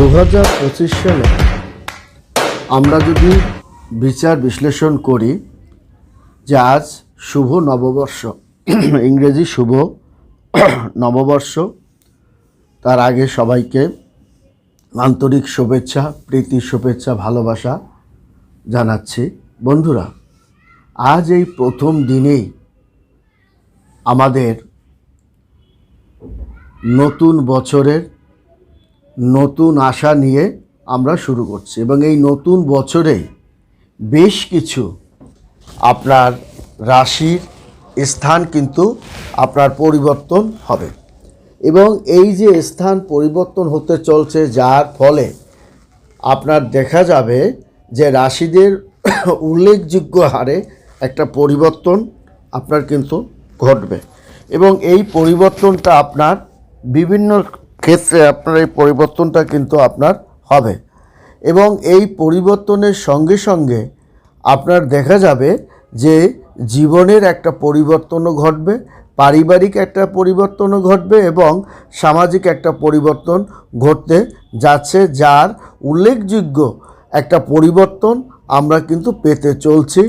দু হাজার পঁচিশ সালে আমরা যদি বিচার বিশ্লেষণ করি যে আজ শুভ নববর্ষ, ইংরেজি শুভ নববর্ষ, তার আগে সবাইকে আন্তরিক শুভেচ্ছা, প্রীতি শুভেচ্ছা, ভালোবাসা জানাচ্ছি। বন্ধুরা, আজ এই প্রথম দিনেই আমাদের নতুন বছরের নতুন আশা নিয়ে আমরা শুরু করছি এবং এই নতুন বছরে বেশ কিছু আপনার রাশির স্থান কিন্তু আপনার পরিবর্তন হবে। এবং এই যে স্থান পরিবর্তন হতে চলছে যার ফলে আপনার দেখা যাবে যে রাশিদের উল্লেখযোগ্য হারে একটা পরিবর্তন আপনার কিন্তু ঘটবে। এবং এই পরিবর্তনটা আপনার বিভিন্ন ক্ষেত্রে আপনার এই পরিবর্তনটা কিন্তু আপনার হবে। এবং এই পরিবর্তনের সঙ্গে সঙ্গে আপনার দেখা যাবে যে জীবনের একটা পরিবর্তনও ঘটবে, পারিবারিক একটা পরিবর্তনও ঘটবে এবং সামাজিক একটা পরিবর্তন ঘটতে যাচ্ছে, যার উল্লেখযোগ্য একটা পরিবর্তন আমরা কিন্তু পেতে চলছি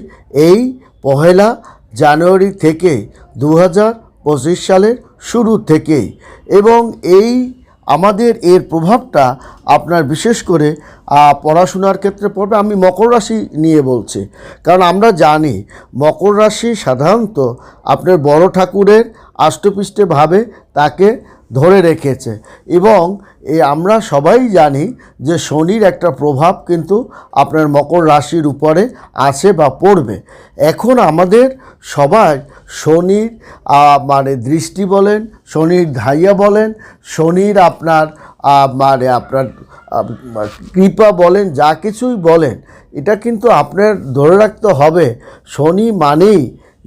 এই পহেলা জানুয়ারি থেকে দু হাজার পঁচিশ সালের শুরু থেকেই। এবং এই আমাদের এর প্রভাবটা আপনার বিশেষ করে পড়াশোনার ক্ষেত্রে পড়বে। আমি মকর রাশি নিয়ে বলছি। কারণ আমরা জানি, মকর রাশি সাধারণত আপনার বড় ঠাকুরের আষ্টপৃষ্ঠে ভাবে, তাকে ধরে রেখেছে। এবং এ আমরা সবাই জানি যে শনির একটা প্রভাব কিন্তু আপনার মকর রাশির উপরে আছে বা পড়বে। এখন আমাদের সবাই শনির মানে দৃষ্টি বলেন, শনির ধাইয়া বলেন, শনির আপনার মানে আপনার কৃপা বলেন, যা কিছুই বলেন, এটা কিন্তু আপনার ধরে রাখতে হবে। শনি মানেই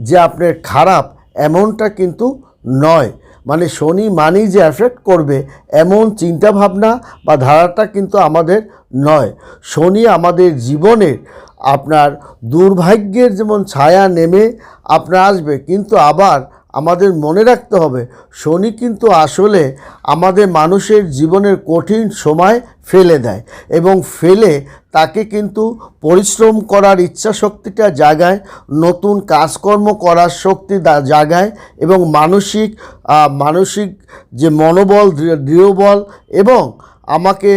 যে আপনার খারাপ, এমনটা কিন্তু নয়। মানে শনি মানেই যে অ্যাফেক্ট করবে এমন চিন্তা ভাবনা বা ধারাটা কিন্তু আমাদের নয়। শনি আমাদের জীবনের আপনার দুর্ভাগ্যের যেমন ছায়া নেমে আপনার আসবে, কিন্তু আবার আমাদের মনে রাখতে হবে, শনি কিন্তু আসলে আমাদের মানুষের জীবনের কঠিন সময় ফেলে দেয় এবং ফেলে তাকে কিন্তু পরিশ্রম করার ইচ্ছা শক্তিটা জাগায়, নতুন কাজকর্ম করার শক্তি জাগায় এবং মানসিক মানসিক যে মনোবল দৃঢ়বল এবং আমাকে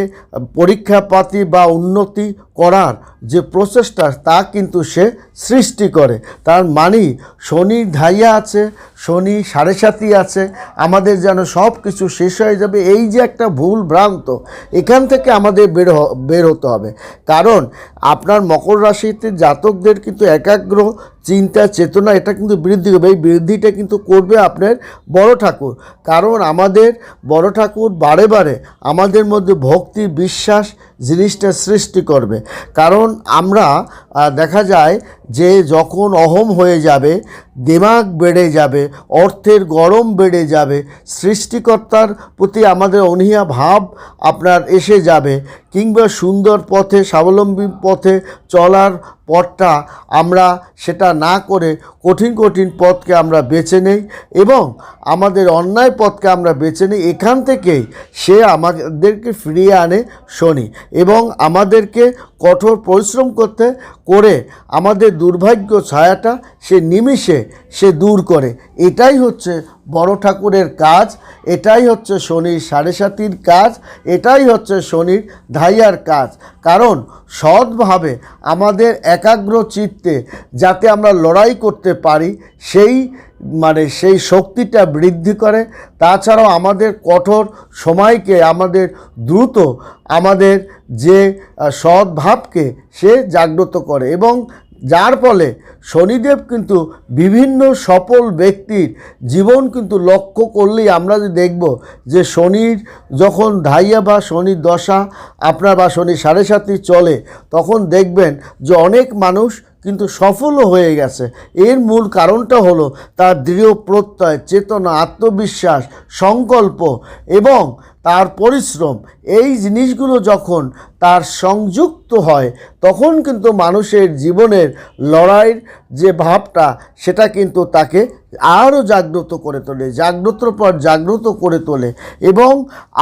পরীক্ষা পাতি বা উন্নতি করার যে প্রচেষ্টা, তা কিন্তু সে সৃষ্টি করে। তার মানে শনি ধাইয়া আছে, শনি সাড়ে সাতি আছে, আমাদের যেন সব কিছু শেষ হয়ে যাবে, এই যে একটা ভুল ভ্রান্ত, এখান থেকে আমাদের বের বের হতে হবে। কারণ, আপনার মকর রাশিতে জাতকদের কিন্তু একাগ্র চিন্তা, চেতনা, এটা কিন্তু বৃদ্ধি হবে এই বৃদ্ধিটা কিন্তু করবে আপনার বড় ঠাকুর। কারণ, আমাদের বড় ঠাকুর বারে বারে আমাদের মধ্যে ভক্তি, বিশ্বাস জিনিসটা সৃষ্টি করবে। কারণ আমরা দেখা যায় যে যখন অহম হয়ে যাবে, দিমাগ বেড়ে যাবে, অর্থের গরম বেড়ে যাবে, সৃষ্টিকর্তার প্রতি আমাদের অনীহা ভাব আপনার এসে যাবে কিংবা সুন্দর পথে, স্বাবলম্বী পথে চলার পথটা আমরা সেটা না করে কঠিন কঠিন পথকে আমরা বেছে নেই এবং আমাদের অন্যায় পথকে আমরা বেছে নিই। এখান থেকেই সে আমাদেরকে ফিরিয়ে আনে শনি এবং আমাদেরকে কঠোর পরিশ্রম করতে করে আমাদের দুর্ভাগ্য ছায়াটা সে নিমিষে সে দূর করে। এটাই হচ্ছে বড় ঠাকুরের কাজ, এটাই হচ্ছে শনির সাড়ে সাতির কাজ, এটাই হচ্ছে শনির ধাইয়ার কাজ। কারণ সৎভাবে আমাদের একাগ্র চিত্তে যাতে আমরা লড়াই করতে পারি, সেই মানে সেই শক্তিটা বৃদ্ধি করে। তাছাড়াও আমাদের কঠোর সময়কে আমাদের দ্রুত আমাদের যে সদ্ভাবকে সে জাগ্রত করে এবং যার ফলে শনিদেব কিন্তু বিভিন্ন সফল ব্যক্তির জীবন কিন্তু লক্ষ্য করলেই আমরা যে দেখব যে শনির যখন ধাইয়া বা শনির দশা আপনার বা শনি সাড়ে সাতই চলে, তখন দেখবেন যে অনেক মানুষ কিন্তু সফলও হয়ে গেছে। এর মূল কারণটা হলো তার দৃঢ় প্রত্যয়, চেতনা, আত্মবিশ্বাস, সংকল্প এবং তার পরিশ্রম, এই জিনিসগুলো যখন তার সংযুক্ত হয়, তখন কিন্তু মানুষের জীবনের লড়াইয়ের যে ভাবটা, সেটা কিন্তু তাকে আরও জাগ্রত করে তোলে জাগ্রতর পর জাগ্রত করে তোলে। এবং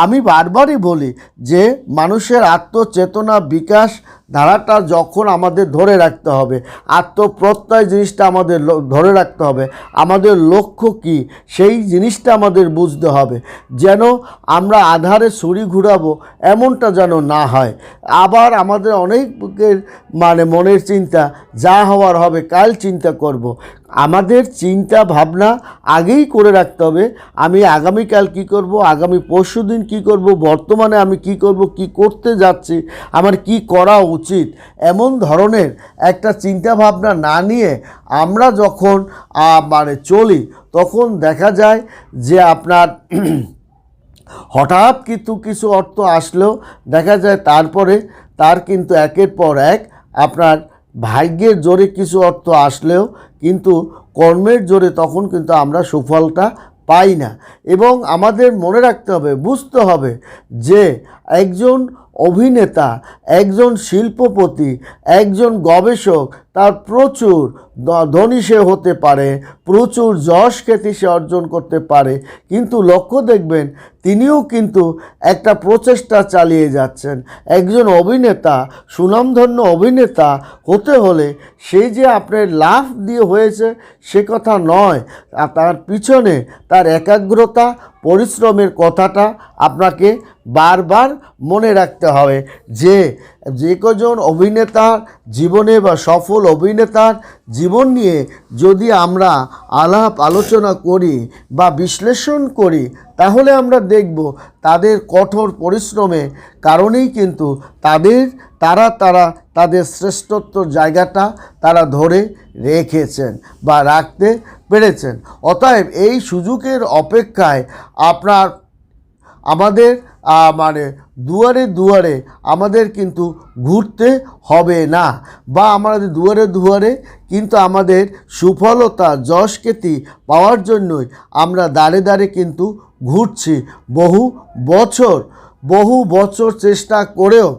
আমি বারবারই বলি যে, মানুষের আত্মচেতনা বিকাশ ধারাটা যখন আমাদের ধরে রাখতে হবে, আত্মপ্রত্যয় জিনিসটা আমাদের ধরে রাখতে হবে, আমাদের লক্ষ্য কি, সেই জিনিসটা আমাদের বুঝতে হবে। যেন আমরা আধারে ছুরি ঘুরাবো, এমনটা যেন না হয় আবার আমাদের অনেকের মানে মনের চিন্তা, যা হওয়ার হবে কাল চিন্তা করব। আমাদের চিন্তা ভাবনা আগেই করে রাখতে হবে আমি আগামীকাল কি করব, আগামী পরশু দিন কী করব, বর্তমানে আমি কি করব, কি করতে যাচ্ছি, আমার কি করা উচিত, এমন ধরনের একটা চিন্তা ভাবনা না নিয়ে আমরা যখন মানে চলি, তখন দেখা যায় যে আপনার হঠাৎ কিন্তু কিছু অর্থ আসলেও দেখা যায় তারপরে তার কিন্তু একের পর এক আপনার ভাগ্যের জোরে কিছু অর্থ আসলেও কিন্তু কর্মের জোরে তখন কিন্তু আমরা সুফলটা পাই না। এবং আমাদের মনে রাখতে হবে, বুঝতে হবে যে একজন অভিনেতা, একজন শিল্পপতি, একজন গবেষক তার প্রচুর ধনী সে হতে পারে, প্রচুর যশ খ্যাতি সে অর্জন করতে পারে। কিন্তু লক্ষ্য দেখবেন, তিনিও কিন্তু একটা প্রচেষ্টা চালিয়ে যাচ্ছেন। একজন অভিনেতা, সুনামধন্য অভিনেতা হতে হলে সে যে আপনার লাভ দিয়ে হয়েছে সে কথা নয়। তার পিছনে তার একাগ্রতা, পরিশ্রমের কথাটা আপনাকে বারবার মনে রাখতে হবে যে যে কজন অভিনেতার জীবনে বা সফল অভিনেতার জীবন নিয়ে যদি আমরা আলাপ আলোচনা করি বা বিশ্লেষণ করি, তাহলে আমরা দেখব তাদের কঠোর পরিশ্রমে কারণেই কিন্তু তাদের, তারা তারা, তাদের শ্রেষ্ঠত্ব জায়গাটা তারা ধরে রেখেছেন বা রাখতে পেরেছেন। অতএব এই সুযোগের অপেক্ষায় আপনার, আমাদের মানে দুয়ারে দুয়ারে আমাদের কিন্তু ঘুরতে হবে না। বা আমাদের দুয়ারে দুয়ারে কিন্তু আমাদের সুফলতা যশ খ্যাতি পাওয়ার জন্যই আমরা দাঁড়ে দাঁড়ে কিন্তু ঘুরছি। বহু বছর বহু বছর চেষ্টা করেও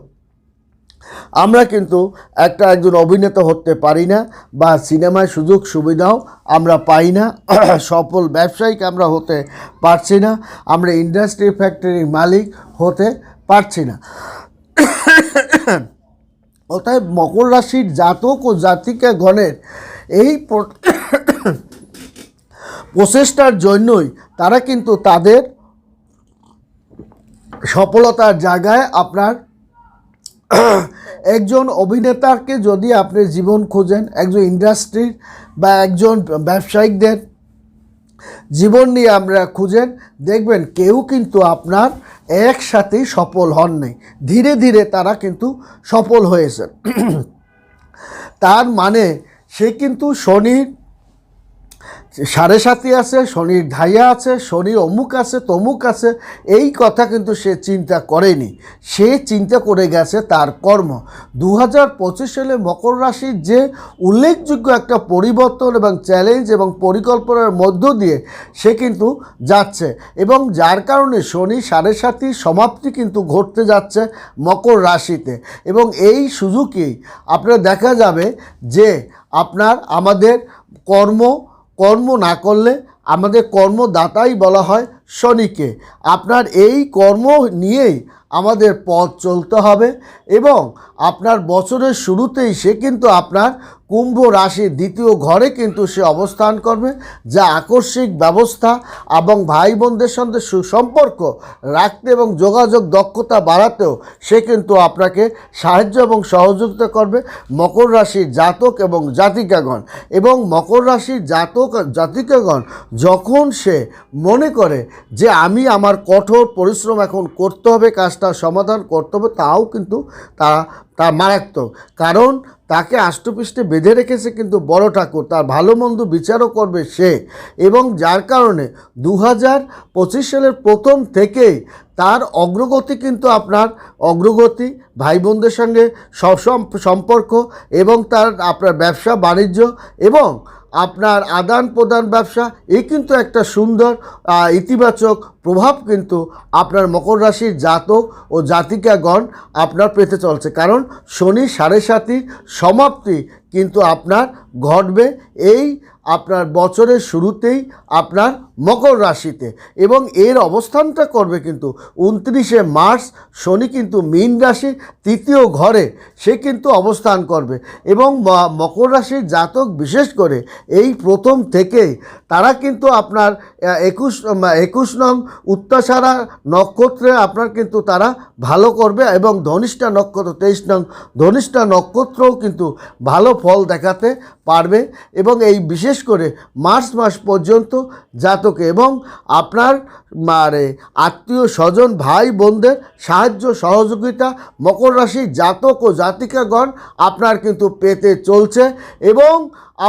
আমরা কিন্তু একটা একজন অভিনেতা হতে পারি না বা সিনেমায় সুযোগ সুবিধাও আমরা পাই না। সফল ব্যবসায়িক আমরা হতে পারছি না। আমরা ইন্ডাস্ট্রি ফ্যাক্টরির মালিক হতে পারছি না। অতএব মকর রাশির জাতক ও জাতিকা গণের এই প্রচেষ্টার জন্যই তারা কিন্তু তাদের সফলতার জায়গায় আপনার একজন অভিনেতাকে যদি আপনি জীবন খোঁজেন, একজন ইন্ডাস্ট্রির বা একজন ব্যবসায়িকদের জীবন নিয়ে আমরা খুঁজেন, দেখবেন কেউ কিন্তু আপনার একসাথেই সফল হন হননি। ধীরে ধীরে তারা কিন্তু সফল হয়েছেন তার মানে সে কিন্তু শনির সাড়ে সাথে আছে, শনির ধাইয়া আছে শনি অমুক আছে, তমুক আছে, এই কথা কিন্তু সে চিন্তা করেনি। সে চিন্তা করে গেছে তার কর্ম। দু হাজার পঁচিশ সালে মকর রাশির যে উল্লেখযোগ্য একটা পরিবর্তন এবং চ্যালেঞ্জ এবং পরিকল্পনার মধ্য দিয়ে সে কিন্তু যাচ্ছে এবং যার কারণে শনি সাড়ে সাতির সমাপ্তি কিন্তু ঘটতে যাচ্ছে মকর রাশিতে এবং এই সুযোগেই আপনার দেখা যাবে যে আপনার আমাদের কর্ম কর্ম না করলে আমাদের কর্মদাতাই বলা হয় শনিকে। আপনার এই কর্ম নিয়েই আমাদের পথ চলতে হবে এবং আপনার বছরের শুরুতেই সে কিন্তু আপনার কুম্ভ রাশির দ্বিতীয় ঘরে কিন্তু সে অবস্থান করবে, যা আকস্মিক ব্যবস্থা এবং ভাই বোনদের সঙ্গে সুসম্পর্ক রাখতে এবং যোগাযোগ দক্ষতা বাড়াতেও সে কিন্তু আপনাকে সাহায্য এবং সহযোগিতা করবে মকর রাশির জাতক এবং জাতিকাগণ। এবং মকর রাশির জাতক, জাতিকাগণ যখন সে মনে করে যে আমি আমার কঠোর পরিশ্রম এখন করতে হবে কাজটা সমাধান করতে হবে, তাও কিন্তু তারা, তা মারাত্মক। কারণ তাকে আষ্টপৃষ্টে বেঁধে রেখেছে কিন্তু বড় ঠাকুর, তার ভালো মন্দ বিচারও করবে সে। এবং যার কারণে দু হাজার পঁচিশ সালের প্রথম থেকেই তার অগ্রগতি কিন্তু আপনার অগ্রগতি ভাই বোনদের সঙ্গে সম্পর্ক এবং তার, আপনার ব্যবসা, বাণিজ্য এবং আপনার আদান প্রদান ব্যবসা এই কিন্তু একটা সুন্দর ইতিবাচক প্রভাব কিন্তু আপনার মকর রাশির জাতক ও জাতিকাগণ আপনার পেতে চলছে। কারণ শনি সাড়ে সাতির সমাপ্তি কিন্তু আপনার ঘটবে এই আপনার বছরের শুরুতেই আপনার মকর রাশিতে এবং এর অবস্থানটা করবে কিন্তু উনত্রিশে মার্চ, শনি কিন্তু মীন রাশি তৃতীয় ঘরে, সে কিন্তু অবস্থান করবে এবং মকর রাশির জাতক বিশেষ করে এই প্রথম থেকেই তারা কিন্তু আপনার একুশ একুশ নং উত্তাসারা নক্ষত্রে আপনার কিন্তু তারা ভালো করবে এবং ধনিষ্ঠা নক্ষত্র, তেইশ নং ধনিষ্ঠা নক্ষত্রও কিন্তু ভালো ফল দেখাতে পারবে এবং এই বিশেষ করে মার্চ মাস পর্যন্ত জাতকে এবং আপনার মানে আত্মীয় স্বজন, ভাই বোনদের সাহায্য, সহযোগিতা, মকর রাশি জাতক ও জাতিকাগণ আপনার কিন্তু পেতে চলছে এবং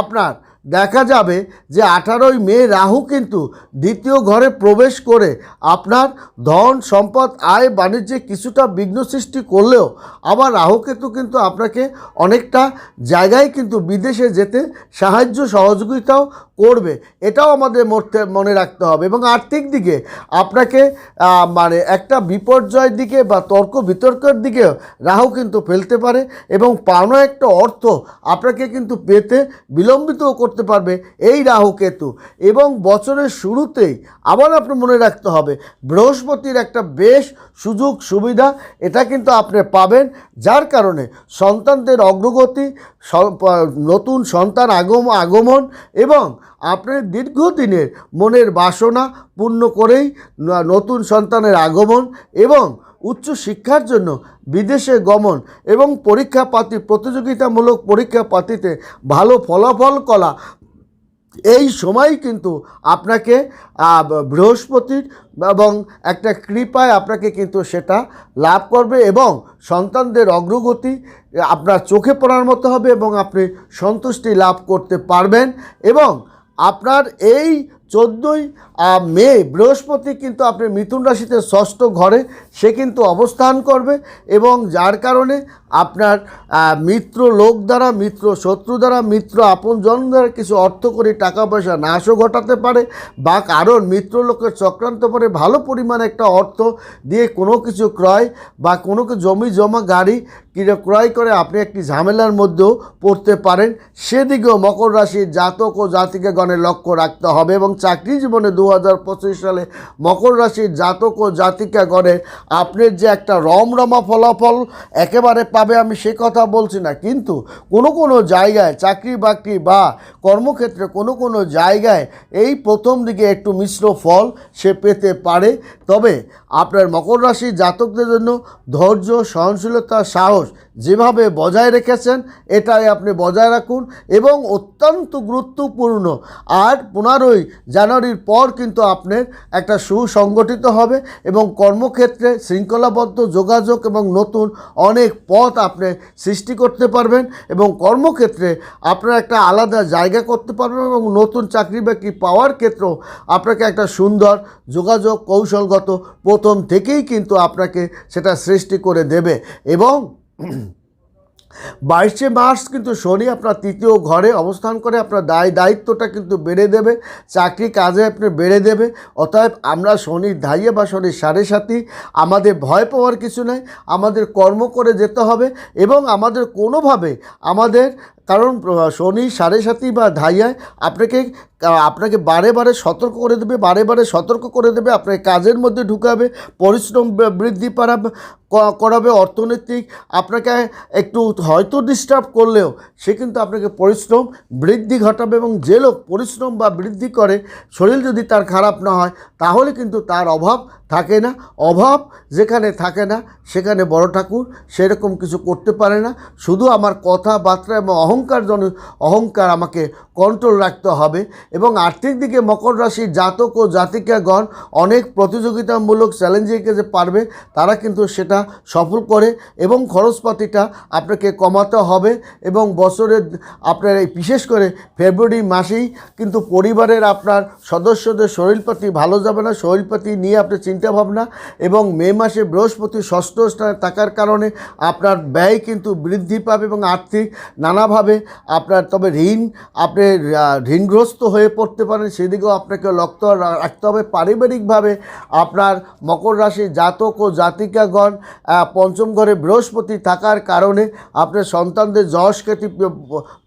আপনার দেখা যাবে যে আঠারোই মে রাহু কিন্তু দ্বিতীয় ঘরে প্রবেশ করে আপনার ধন, সম্পদ, আয়, বাণিজ্যে কিছুটা বিঘ্ন সৃষ্টি করলেও আবার রাহু কেতু কিন্তু আপনাকে অনেকটা জায়গায় কিন্তু বিদেশে যেতে সাহায্য সহযোগিতাও করবে, এটাও আমাদের মধ্যে মনে রাখতে হবে। এবং আর্থিক দিকে আপনাকে মানে একটা বিপর্যয়ের দিকে বা তর্ক বিতর্কের দিকে রাহু কিন্তু ফেলতে পারে এবং পাওনা একটা অর্থ আপনাকে কিন্তু পেতে বিলম্বিতও করতে পারবে এই রাহু কেতু। এবং বছরের শুরুতেই আবার আপনার মনে রাখতে হবে, বৃহস্পতির একটা বেশ সুযোগ সুবিধা এটা কিন্তু আপনি পাবেন, যার কারণে সন্তানদের অগ্রগতি নতুন সন্তান আগম, আগমন এবং আপনার দীর্ঘদিনের মনের বাসনা পূর্ণ করেই নতুন সন্তানের আগমন এবং উচ্চ শিক্ষার জন্য বিদেশে গমন এবং পরীক্ষা পাতি প্রতিযোগিতামূলক পরীক্ষা পাতিতে ভালো ফলাফল করা এই সময় কিন্তু আপনাকে বৃহস্পতির এবং একটা কৃপায় আপনাকে কিন্তু সেটা লাভ করবে এবং সন্তানদের অগ্রগতি আপনার চোখে পড়ার মতো হবে এবং আপনি সন্তুষ্টি লাভ করতে পারবেন এবং আপনার এই চোদ্দোই মে, বৃহস্পতি কিন্তু আপনি মিথুন রাশিতে ষষ্ঠ ঘরে, সে কিন্তু অবস্থান করবে এবং যার কারণে আপনার মিত্র লোক দ্বারা, মিত্র শত্রু দ্বারা, মিত্র আপনজন দ্বারা কিছু অর্থ করে টাকা পয়সা নাশও ঘটাতে পারে বা কারণ মিত্র লোকের চক্রান্ত পরে ভালো পরিমাণে একটা অর্থ দিয়ে কোনো কিছু ক্রয় বা কোনো জমি, জমা, গাড়ি কিনে ক্রয় করে আপনি একটি ঝামেলার মধ্যেও পড়তে পারেন। সেদিকেও মকর রাশির জাতক ও জাতিকাগণের লক্ষ্য রাখতে হবে এবং চাকরি জীবনে দু পঁচিশ সালে মকর রাশির জাতক ও জাতিকাগণের আপনার যে একটা রমরমা ফলাফল একেবারে পাবে আমি সে কথা বলছি না। কিন্তু কোনো কোনো জায়গায় চাকরি বাকরি বা কর্মক্ষেত্রে কোনো কোনো জায়গায় এই প্রথম দিকে একটু মিশ্র ফল সে পেতে পারে। তবে আপনার মকর রাশির জাতকদের জন্য ধৈর্য, সহনশীলতা, সাহস যেভাবে বজায় রেখেছেন, এটাই আপনি বজায় রাখুন এবং অত্যন্ত গুরুত্বপূর্ণ। আর পনেরোই জানুয়ারির পর কিন্তু আপনার একটা সুসংগঠিত হবে এবং কর্মক্ষেত্রে শৃঙ্খলাবদ্ধ যোগাযোগ এবং নতুন অনেক পথ আপনি সৃষ্টি করতে পারবেন এবং কর্মক্ষেত্রে আপনার একটা আলাদা জায়গা করতে পারবেন এবং নতুন চাকরি বাকরি পাওয়ার ক্ষেত্রেও আপনাকে একটা সুন্দর যোগাযোগ কৌশলগত প্রথম থেকেই কিন্তু আপনাকে সেটা সৃষ্টি করে দেবে এবং বাইশে মার্চ কিন্তু শনি আপনার তৃতীয় ঘরে অবস্থান করে, আপনার দায় দায়িত্বটা কিন্তু বেড়ে দেবে, চাকরি কাজে আপনি বেড়ে দেবে। অতএব আমরা শনির ধাইয়ে বা শনির সাড়ে সাথী, আমাদের ভয় পাওয়ার কিছু নাই, আমাদের কর্ম করে যেতে হবে এবং আমাদের কোনোভাবে আমাদের, কারণ শনি সাড়ে সাথী বা ধাইয়ায় আপনাকে আপনাকে বারে বারে সতর্ক করে দেবে, বারে বারে সতর্ক করে দেবে আপনাকে কাজের মধ্যে ঢুকাবে, পরিশ্রম বৃদ্ধি পারাবে ক- করাবে অর্থনৈতিক, আপনাকে একটু হয়তো ডিস্টার্ব করলেও সে কিন্তু আপনাকে পরিশ্রম বৃদ্ধি ঘটাবে এবং যে লোক পরিশ্রম বা বৃদ্ধি করে, শরীর যদি তার খারাপ না হয়, তাহলে কিন্তু তার অভাব থাকে না, অভাব যেখানে থাকে না, সেখানে বড় ঠাকুর সেরকম কিছু করতে পারে না। শুধু আমার কথাবার্তা এবং অহংকার জন, অহংকার আমাকে কন্ট্রোল রাখতে হবে এবং আর্থিক দিকে মকর রাশির জাতক ও জাতিকাগণ অনেক প্রতিযোগিতামূলক চ্যালেঞ্জে যে পারবে, তারা কিন্তু সেটা সফল করে এবং খরচপাতিটা আপনাকে কমাতে হবে এবং বছরের, আপনার এই বিশেষ করে ফেব্রুয়ারি মাসেই কিন্তু পরিবারের আপনার সদস্যদের শরীরপাতি ভালো যাবে না, শরীরপাতি নিয়ে আপনি চিন্তাভাবনা এবং মে মাসে বৃহস্পতি ষষ্ঠ স্থানে থাকার কারণে আপনার ব্যয় কিন্তু বৃদ্ধি পাবে এবং আর্থিক নানাভাবে আপনার, তবে ঋণ আপনি ঋণগ্রস্ত হয়ে পড়তে পারেন। সেদিকেও আপনাকে লক্ষ্য রাখতে হবে। পারিবারিকভাবে আপনার মকর রাশি জাতক ও জাতিকাগণ পঞ্চম ঘরে বৃহস্পতি থাকার কারণে আপনার সন্তানদের যশ খ্যাতি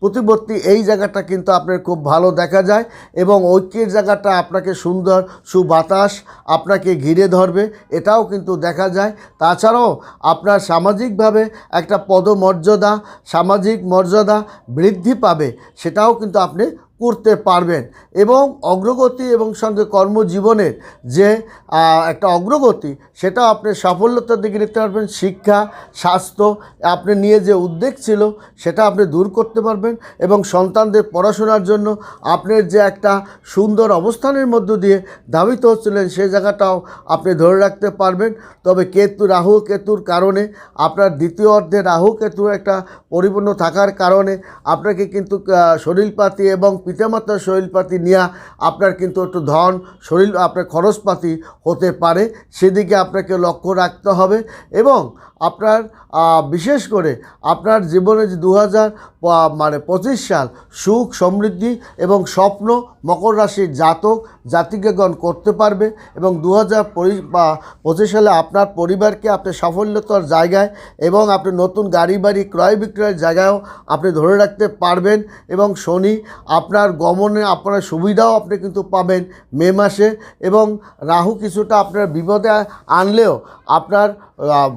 প্রতিপত্তি এই জায়গাটা কিন্তু আপনার খুব ভালো দেখা যায় এবং ঐক্যের জায়গাটা আপনাকে সুন্দর সুবাতাস, আপনাকে ঘিরে ধরবে, এটাও কিন্তু দেখা যায়। তাছাড়াও আপনার সামাজিকভাবে একটা পদমর্যাদা, সামাজিক মর্যাদা বৃদ্ধি পাবে, সেটাও কিন্তু আপনি করতে পারবেন। এবং অগ্রগতি এবং সঙ্গে কর্মজীবনের যে একটা অগ্রগতি, সেটা আপনি সাফল্যতার দিকে নিতে পারবেন, শিক্ষা, স্বাস্থ্য, আপনি নিয়ে যে উদ্বেগ ছিল, সেটা আপনি দূর করতে পারবেন এবং সন্তানদের পড়াশোনার জন্য আপনার যে একটা সুন্দর অবস্থানের মধ্য দিয়ে ধাবিত হচ্ছিলেন সেই জায়গাটাও আপনি ধরে রাখতে পারবেন। তবে কেতু, রাহু কেতুর কারণে, আপনার দ্বিতীয় অর্ধে রাহু কেতু একটা পরিপূর্ণ থাকার কারণে, আপনাকে কিন্তু শরীরপাতি এবং পিতামাতার শরীরপাতি নিয়ে আপনার কিন্তু একটু ধন, শরীর, আপনার খরচপাতি হতে পারে, সেদিকে আপনাকে লক্ষ্য রাখতে হবে এবং আপনার বিশেষ করে আপনার জীবনে যে দু হাজার মানে পঁচিশ সাল সুখ, সমৃদ্ধি এবং স্বপ্ন মকর রাশির জাতক, জাতিকেগণ করতে পারবে এবং দু হাজার পঁচিশ সালে আপনার পরিবারকে আপনি সাফল্যতার জায়গায় এবং আপনি নতুন গাড়ি বাড়ি ক্রয় বিক্রয়ের জায়গায়ও আপনি ধরে রাখতে পারবেন এবং শনি আপনার গমনে আপনার সুবিধাও আপনি কিন্তু পাবেন মে মাসে এবং রাহু কিছুটা আপনার বিপদে আনলেও আপনার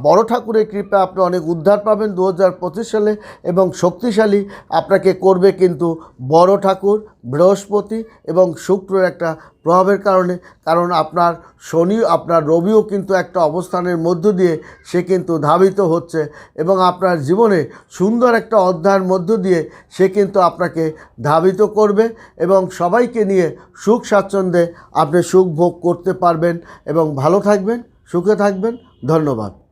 বড় ঠাকুরের কৃপা আপনি অনেক উদ্ধার পাবেন দু হাজার পঁচিশ সালে এবং শক্তিশালী আপনাকে করবে কিন্তু বড় ঠাকুর, বৃহস্পতি এবং শুক্রের একটা প্রভাবের কারণে। কারণ আপনার শনি, আপনার রবিও কিন্তু একটা অবস্থানের মধ্য দিয়ে সে কিন্তু ধাবিত হচ্ছে এবং আপনার জীবনে সুন্দর একটা অধ্যায়ের মধ্য দিয়ে সে কিন্তু আপনাকে ধাবিত করবে এবং সবাইকে নিয়ে সুখ স্বাচ্ছন্দ্যে আপনি সুখ ভোগ করতে পারবেন এবং ভালো থাকবেন, সুখে থাকবেন। ধন্যবাদ।